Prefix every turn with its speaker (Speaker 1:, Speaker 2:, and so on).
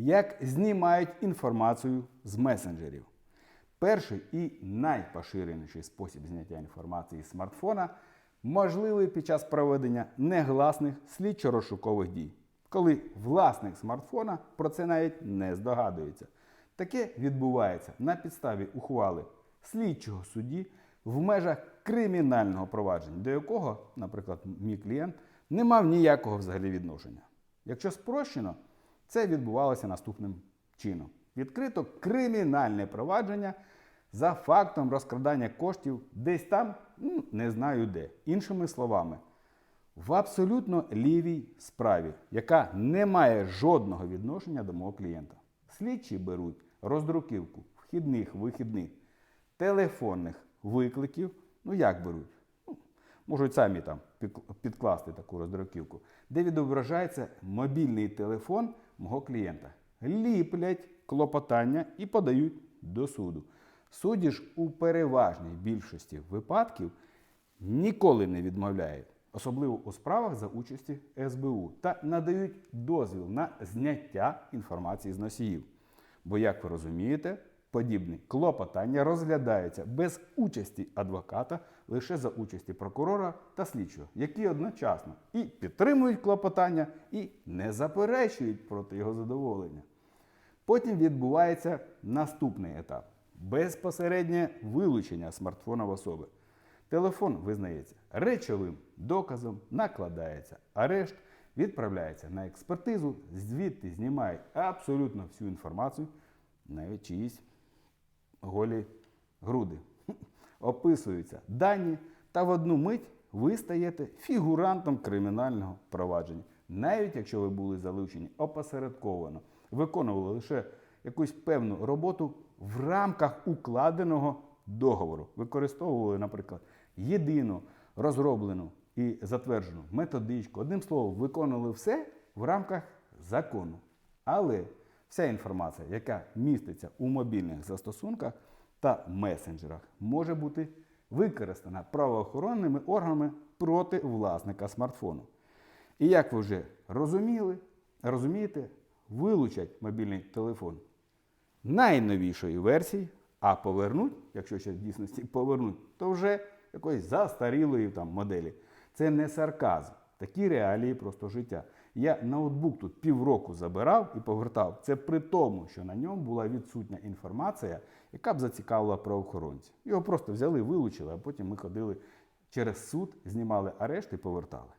Speaker 1: як знімають інформацію з месенджерів. Перший і найпоширеніший спосіб зняття інформації з смартфона можливий під час проведення негласних слідчо-розшукових дій, коли власник смартфона про це навіть не здогадується. Таке відбувається на підставі ухвали слідчого судді в межах кримінального провадження, до якого, наприклад, мій клієнт не мав ніякого взагалі відношення. Якщо спрощено, це відбувалося наступним чином: відкрито кримінальне провадження за фактом розкрадання коштів десь там, ну, не знаю де. Іншими словами, в абсолютно лівій справі, яка не має жодного відношення до мого клієнта. Слідчі беруть роздруківку вхідних, вихідних, телефонних викликів. Ну як беруть? Ну, можуть самі там підкласти таку роздруківку, де відображається мобільний телефон мого клієнта. Ліплять клопотання і подають до суду. Судді ж у переважній більшості випадків ніколи не відмовляють, особливо у справах за участі СБУ, та надають дозвіл на зняття інформації з носіїв. Бо, як ви розумієте, подібні клопотання розглядаються без участі адвоката лише за участі прокурора та слідчого, які одночасно і підтримують клопотання, і не заперечують проти його задоволення. Потім відбувається наступний етап безпосереднє вилучення смартфона в особи. Телефон визнається речовим доказом, накладається арешт, відправляється на експертизу, звідти знімають абсолютно всю інформацію, навіть чиїсь голі груди. Описуються дані, та в одну мить ви стаєте фігурантом кримінального провадження, навіть якщо ви були залучені опосередковано, виконували лише якусь певну роботу в рамках укладеного договору, використовували, наприклад, єдину розроблену і затверджену методичку. Одним словом, виконували все в рамках закону. Але вся інформація, яка міститься у мобільних застосунках та месенджерах, може бути використана правоохоронними органами проти власника смартфону. І як ви вже розуміли, розумієте, вилучать мобільний телефон найновішої версії, а повернуть, якщо ще в дійсності повернуть, то вже якоїсь застарілої там моделі. Це не сарказм. Такі реалії просто життя. Я ноутбук тут півроку забирав і повертав. Це при тому, що на ньому була відсутня інформація, яка б зацікавила правоохоронців. Його просто взяли, вилучили, а потім ми ходили через суд, знімали арешт і повертали.